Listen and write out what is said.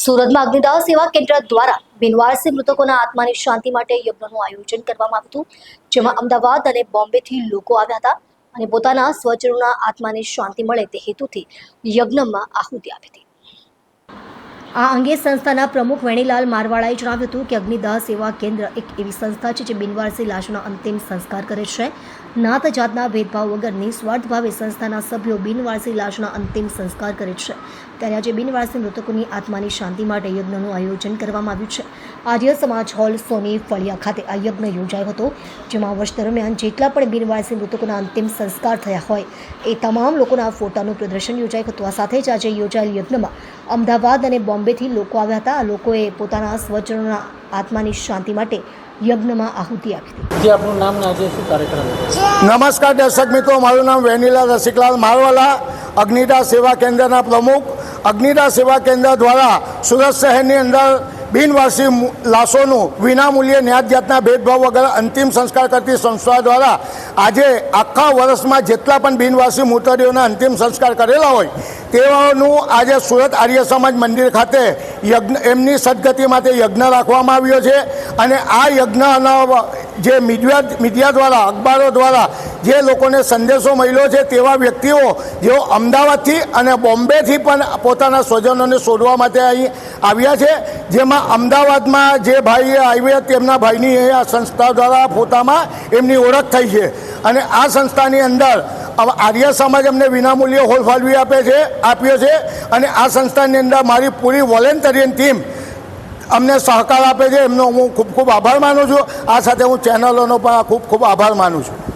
સુરતમાં અગ્નિદાહ સેવા કેન્દ્ર દ્વારા બિનવારસી મૃતકોના આત્માની શાંતિ માટે યજ્ઞનું આયોજન કરવામાં આવ્યું જેમાં અમદાવાદ અને બોમ્બેથી લોકો આવ્યા હતા અને પોતાના સ્વજનોના આત્માને શાંતિ મળે તે હેતુથી યજ્ઞમાં આહુતિ આપી હતી. આ અંગે સંસ્થાના પ્રમુખ વેણીલાલ મારવાળાએ જણાવ્યું હતું કે અગ્નિદાહ સેવા કેન્દ્ર એક એવી સંસ્થા છે જે બિનવારસી લાશના અંતિમ સંસ્કાર કરે છે. નાત જાતના ભેદભાવ વગર નિસ્વાર્થ ભાવે સંસ્થાના સભ્યો બિનવારસી લાશના અંતિમ સંસ્કાર કરે છે. ત્યારે આજે બિનવારસી મૃતકોની આત્માની શાંતિ માટે યજ્ઞનું આયોજન કરવામાં આવ્યું છે. આર્ય સમાજ હોલ, સોની ફળિયા ખાતે આ યજ્ઞ યોજાયો હતો, જેમાં વર્ષ દરમિયાન જેટલા પણ બિનવારસી મૃતકોના અંતિમ સંસ્કાર થયા હોય, એ તમામ લોકોના ફોટાનું પ્રદર્શન યોજાયું હતું. આ સાથે જ આજે યોજાયેલ યજ્ઞમાં અમદાવાદ અને બોમ્બેથી લોકો આવ્યા હતા. લોકોએ પોતાના સ્વજનોના આત્માની શાંતિ માટે યજ્ઞમાં આહુતિ આપી હતી. જે આપનું નામ ને આજે શું કાર્યક્રમ નમસ્કાર દર્શક મિત્રો મારું નામ વેનીલા રસિકલાલ મારવાલા અગ્નિદા સેવા કેન્દ્રના પ્રમુખ. અગ્નિદા સેવા કેન્દ્ર દ્વારા સુરત શહેરની અંદર બિનવારસી લાશોનું વિનામૂલ્યે ન્યાત જાતના ભેદભાવ વગર અંતિમ સંસ્કાર કરતી સંસ્થા દ્વારા આજે આખા વર્ષમાં જેટલા પણ બિનવારસી મૃતદેહોના અંતિમ સંસ્કાર કરેલા હોય, તેઓનું આજે સુરત આર્ય સમાજ મંદિર ખાતે યજ્ઞ, એમની સદગતિ માટે યજ્ઞ રાખવામાં આવ્યો છે. અને આ યજ્ઞના જે મીડિયા મીડિયા દ્વારા, અખબારો દ્વારા જે લોકોને સંદેશો મળ્યો છે તેવા વ્યક્તિઓ જેઓ અમદાવાદથી અને બોમ્બેથી પણ પોતાના સ્વજનોને શોધવા માટે અહીં આવ્યા છે, જેમાં અમદાવાદમાં જે ભાઈ આવ્યા તેમના ભાઈની આ સંસ્થા દ્વારા પોતામાં એમની ઓળખ થઈ છે. અને આ સંસ્થાની અંદર આર્ય સમાજ અમને વિનામૂલ્યે હોલ ફાળવી આપે છે, આપ્યો છે, અને આ સંસ્થાની અંદર મારી પૂરી વોલેન્ટરિયન ટીમ અમને સહકાર આપે છે. એમનો હું ખૂબ ખૂબ આભાર માનું છું. આ સાથે હું ચેનલોનો પણ ખૂબ ખૂબ આભાર માનું છું.